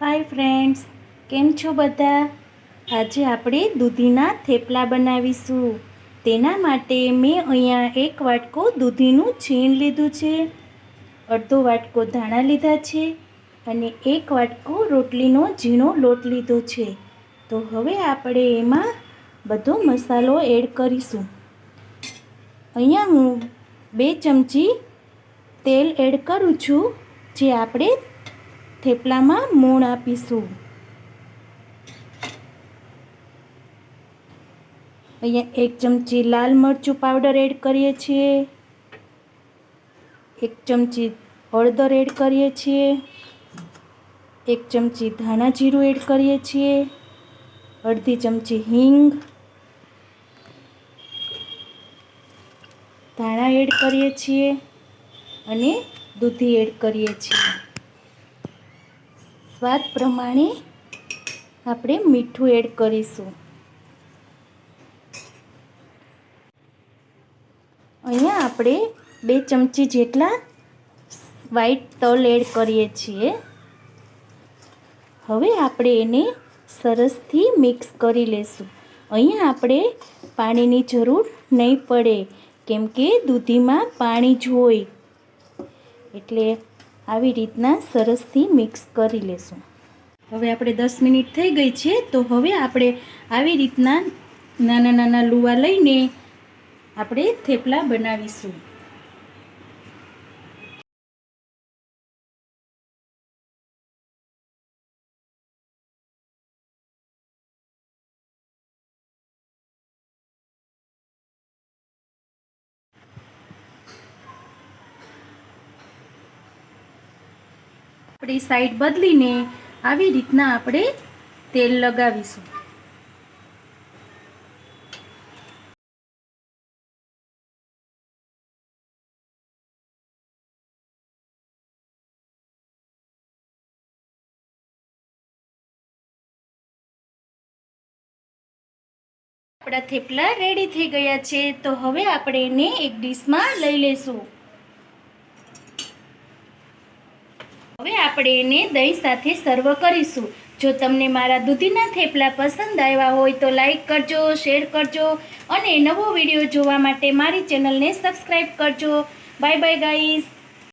Hi friends કેમ છો બધા? આજે આપણે દૂધીના થેપલા બનાવીશું. તેના માટે મેં અહીંયા એક વાટકો દૂધીનું છીણ લીધું છે. અડધો વાટકો ધાણા લીધા છે અને એક વાટકો રોટલીનો ઝીણો લોટ લીધો છે. તો હવે આપણે એમાં બધો મસાલો એડ કરીશું. અહીંયા હું બે ચમચી તેલ એડ કરું છું, જે આપણે થેપલામાં મૂણ આપીશું. અહીંયા એક ચમચી લાલ મરચું પાવડર એડ કરીએ છીએ. એક ચમચી હળદર એડ કરીએ છીએ. એક ચમચી ધાણા જીરું એડ કરીએ છીએ. અડધી ચમચી હિંગ. ધાણા એડ કરીએ છીએ અને દૂધી એડ કરીએ છીએ. સ્વાદ પ્રમાણે આપણે મીઠું એડ કરીશું. અહીંયા આપણે બે ચમચી જેટલા વ્હાઈટ તલ એડ કરીએ છીએ. હવે આપણે એને સરસથી મિક્સ કરી લેશું. અહીંયા આપણે પાણીની જરૂર નહીં પડે, કેમ કે દૂધીમાં પાણી જ હોય. એટલે આવી રીતના સરસથી મિક્સ કરી લેશું. હવે આપણે દસ મિનિટ થઈ ગઈ છે, તો હવે આપણે આવી રીતના નાના નાના લુવા લઈને આપણે થેપલા બનાવીશું. આપણી સાઈડ બદલીને આવી રીતના આપણે તેલ લગાવીશું. આપણા થેપલા રેડી થઈ ગયા છે, તો હવે આપણે એને એક ડીશમાં લઈ લેશું હવે આપણે એને દહીં સાથે સર્વ કરીશું. જો તમને મારા દૂધીના થેપલા પસંદ આવ્યા હોય તો લાઈક કરજો શેર કરજો અને નવો વીડિયો જોવા માટે મારી ચેનલને સબસ્ક્રાઈબ કરજો. Bye bye guys